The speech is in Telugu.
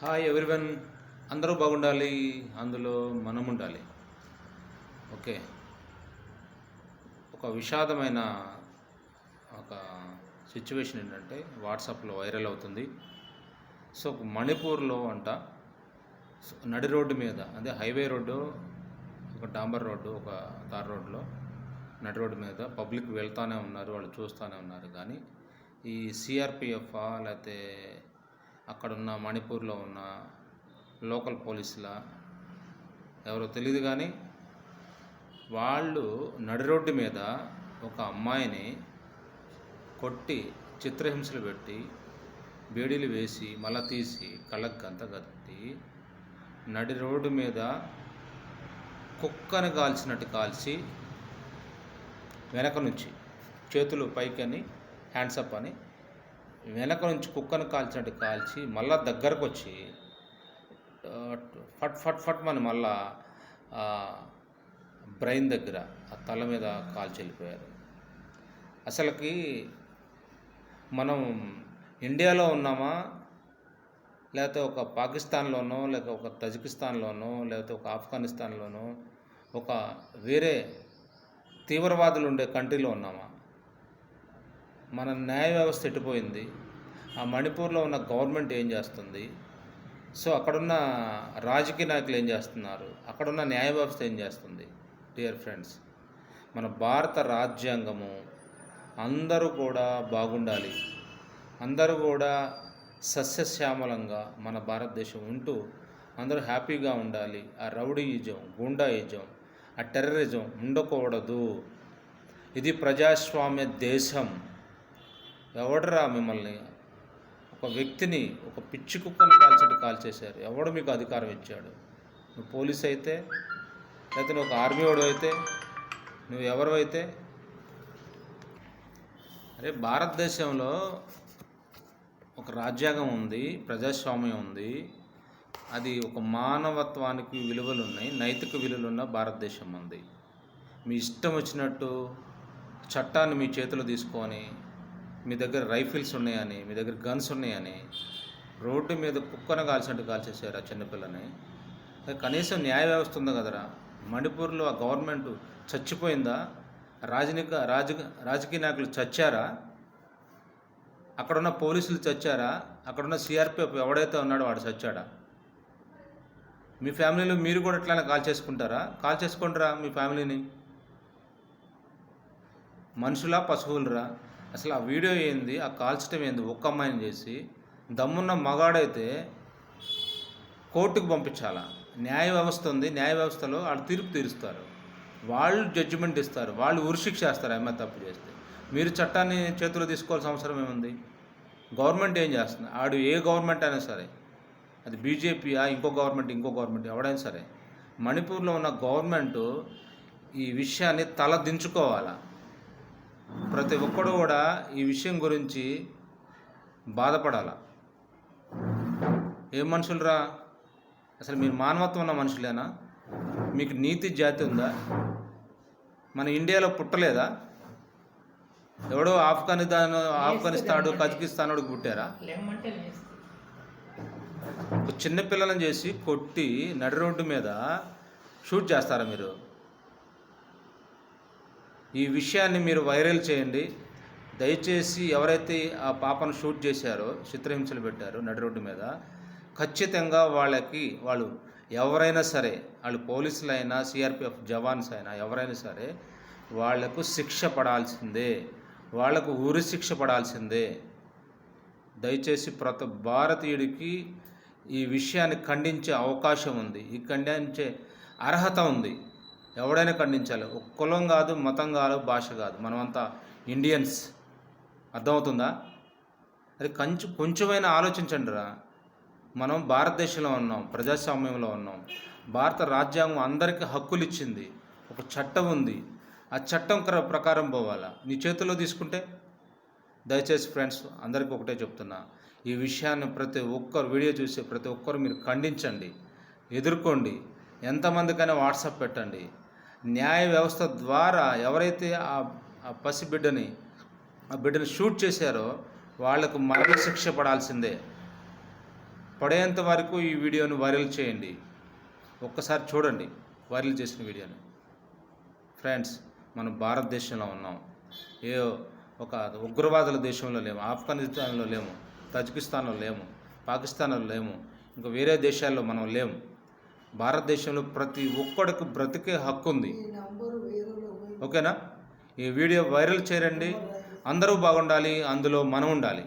హాయ్ ఎవ్రీవన్ అందరూ బాగుండాలి. అందులో మనం ఉండాలి ఓకే. ఒక విషాదమైన ఒక సిచ్యువేషన్ ఏంటంటే వాట్సాప్లో వైరల్ అవుతుంది. సో మణిపూర్లో అంట సో నడి రోడ్డు మీద అదే హైవే రోడ్డు ఒక డాంబర్ రోడ్డు ఒక తార్ రోడ్లో నడి రోడ్డు మీద పబ్లిక్ వెళ్తానే ఉన్నారు వాళ్ళు చూస్తూనే ఉన్నారు. కానీ ఈ సిఆర్పిఎఫ్ లేకపోతే అక్కడున్న మణిపూర్లో ఉన్న లోకల్ పోలీసుల? ఎవరో తెలియదు కానీ వాళ్ళు నడి రోడ్డు మీద ఒక అమ్మాయిని కొట్టి చిత్రహింసలు పెట్టి బేడీలు వేసి మల తీసి కళ్ళకు గంత కట్టి నడి రోడ్డు మీద కుక్కని కాల్చినట్టు కాల్చి వెనక నుంచి చేతులు పైకని హ్యాండ్స్ అప్ అని వెనక నుంచి కుక్కను కాల్చినట్టు కాల్చి మళ్ళా దగ్గరకు వచ్చి ఫట్ ఫట్ ఫట్ మన మళ్ళా బ్రెయిన్ దగ్గర ఆ తల మీద కాల్చి వెళ్ళిపోయారు. అసలుకి మనం ఇండియాలో ఉన్నామా? లేకపోతే ఒక పాకిస్తాన్లోనో లేక ఒక తజికిస్తాన్లోనో లేకపోతే ఒక ఆఫ్ఘనిస్తాన్లోనో ఒక వేరే తీవ్రవాదులు ఉండే కంట్రీలో ఉన్నామా? మన న్యాయ వ్యవస్థ ఎట్టిపోయింది ఆ మణిపూర్లో ఉన్న గవర్నమెంట్ ఏం చేస్తుంది? సో అక్కడున్న రాజకీయ నాయకులు ఏం చేస్తున్నారు? అక్కడున్న న్యాయ వ్యవస్థ ఏం చేస్తుంది? డియర్ ఫ్రెండ్స్ మన భారత రాజ్యాంగము అందరూ కూడా బాగుండాలి. అందరూ కూడా సస్యశ్యామలంగా మన భారతదేశం ఉంటూ అందరూ హ్యాపీగా ఉండాలి. ఆ రౌడీయిజం గుండాయిజం ఆ టెర్రరిజం ఉండకూడదు. ఇది ప్రజాస్వామ్య దేశం. ఎవడరా మిమ్మల్ని? ఒక వ్యక్తిని ఒక పిచ్చి కుక్కని కాల్చట్టు కాల్చేశారు. ఎవడు మీకు అధికారం ఇచ్చాడు? నువ్వు పోలీస్ అయితే లేకపోతే నువ్వు ఒక ఆర్మీ వాడు అయితే నువ్వు ఎవరు అయితే అరే భారతదేశంలో ఒక రాజ్యాంగం ఉంది ప్రజాస్వామ్యం ఉంది. అది ఒక మానవత్వానికి విలువలు ఉన్నాయి నైతిక విలువలు ఉన్న భారతదేశం ఉంది. మీ ఇష్టం వచ్చినట్టు చట్టాన్ని మీ చేతిలో తీసుకొని మీ దగ్గర రైఫిల్స్ ఉన్నాయని మీ దగ్గర గన్స్ ఉన్నాయని రోడ్డు మీద కుక్కన కాల్చినట్టు కాల్చేసారు ఆ చిన్నపిల్లని కనీసం న్యాయ వ్యవస్థ ఉంది కదరా? మణిపూర్లో ఆ గవర్నమెంట్ చచ్చిపోయిందా? రాజనీక రాజ రాజకీయ నాయకులు చచ్చారా? అక్కడున్న పోలీసులు చచ్చారా? అక్కడున్న సిఆర్పిఎఫ్ ఎవడైతే ఉన్నాడో వాడు చచ్చాడా? మీ ఫ్యామిలీలో మీరు కూడా ఎట్లా కాల్ చేసుకుంటారా కాల్ చేసుకుంటారా మీ ఫ్యామిలీని. మనుషులా పశువులరా? అసలు ఆ వీడియో ఏంది? ఆ కాల్చడం ఏంది? ఒక్క అమ్మాయిని చేసి దమ్మున్న మగాడైతే కోర్టుకు పంపించాలా? న్యాయ వ్యవస్థ ఉంది. న్యాయ వ్యవస్థలో వాళ్ళు తీర్పు తీరుస్తారు. వాళ్ళు జడ్జిమెంట్ ఇస్తారు. వాళ్ళు ఉరిశిక్ష చేస్తారు అమ్మాయి తప్పు చేస్తే. మీరు చట్టాన్ని చేతిలో తీసుకోవాల్సిన అవసరం ఏముంది? గవర్నమెంట్ ఏం చేస్తుంది? ఆడు ఏ గవర్నమెంట్ అయినా సరే అది బీజేపీయా ఇంకో గవర్నమెంట్ ఇంకో గవర్నమెంట్ ఎవడైనా సరే మణిపూర్లో ఉన్న గవర్నమెంట్ ఈ విషయాన్ని తల దించుకోవాలా? ప్రతి ఒక్కడు కూడా ఈ విషయం గురించి బాధపడాల. ఏం మనుషులరా? అసలు మీరు మానవత్వం ఉన్న మనుషులేనా? మీకు నీతి జాతి ఉందా? మన ఇండియాలో పుట్టలేదా? ఎవడో ఆఫ్ఘనిస్తాన్ ఆఫ్ఘనిస్తాడు కజకిస్తానుడు పుట్టారా? లెమ్మంటే లేస్తుంది ఒక చిన్న పిల్లలను చేసి కొట్టి నడి రోడ్డు మీద షూట్ చేస్తారా మీరు? ఈ విషయాన్ని మీరు వైరల్ చేయండి. దయచేసి ఎవరైతే ఆ పాపను షూట్ చేశారో చిత్రహింసలు పెట్టారో నడి రోడ్డు మీద ఖచ్చితంగా వాళ్ళకి వాళ్ళు ఎవరైనా సరే వాళ్ళు పోలీసులు అయినా సిఆర్పిఎఫ్ జవాన్స్ అయినా ఎవరైనా సరే వాళ్ళకు శిక్ష పడాల్సిందే. వాళ్ళకు ఉరి శిక్ష పడాల్సిందే. దయచేసి ప్రతి భారతీయుడికి ఈ విషయాన్ని ఖండించే అవకాశం ఉంది. ఈ ఖండించే అర్హత ఉంది. ఎవడైనా ఖండించాలి. ఒక కులం కాదు మతం కాదు భాష కాదు. మనమంతా ఇండియన్స్ అర్థమవుతుందా? అది కొంచెం కొంచెమైనా ఆలోచించండి రా. మనం భారతదేశంలో ఉన్నాం ప్రజాస్వామ్యంలో ఉన్నాం. భారత రాజ్యాంగం అందరికీ హక్కులు ఇచ్చింది. ఒక చట్టం ఉంది. ఆ చట్టం ప్రకారం పోవాలా? నీ చేతిలో తీసుకుంటే? దయచేసి ఫ్రెండ్స్ అందరికీ ఒకటే చెప్తున్నా. ఈ విషయాన్ని ప్రతి ఒక్కరు వీడియో చూసే ప్రతి ఒక్కరు మీరు ఖండించండి. ఎదుర్కోండి. ఎంతమందికైనా వాట్సాప్ పెట్టండి. న్యాయ వ్యవస్థ ద్వారా ఎవరైతే ఆ పసి పసిబిడ్డని ఆ బిడ్డని షూట్ చేశారో వాళ్ళకు మరణశిక్ష పడాల్సిందే. పడేంత వరకు ఈ వీడియోను వైరల్ చేయండి. ఒక్కసారి చూడండి వైరల్ చేసిన వీడియోని. ఫ్రెండ్స్ మనం భారతదేశంలో ఉన్నాం. ఏ ఒక ఉగ్రవాదుల దేశంలో లేము ఆఫ్ఘనిస్తాన్లో లేము తజికిస్తాన్లో లేము పాకిస్తాన్లో లేము ఇంకా వేరే దేశాల్లో మనం లేము. భారతదేశంలో ప్రతి ఒక్కడికి బ్రతికే హక్కు ఉంది. ఓకేనా? ఈ వీడియో వైరల్ చేయండి. అందరూ బాగుండాలి. అందులో మనం ఉండాలి.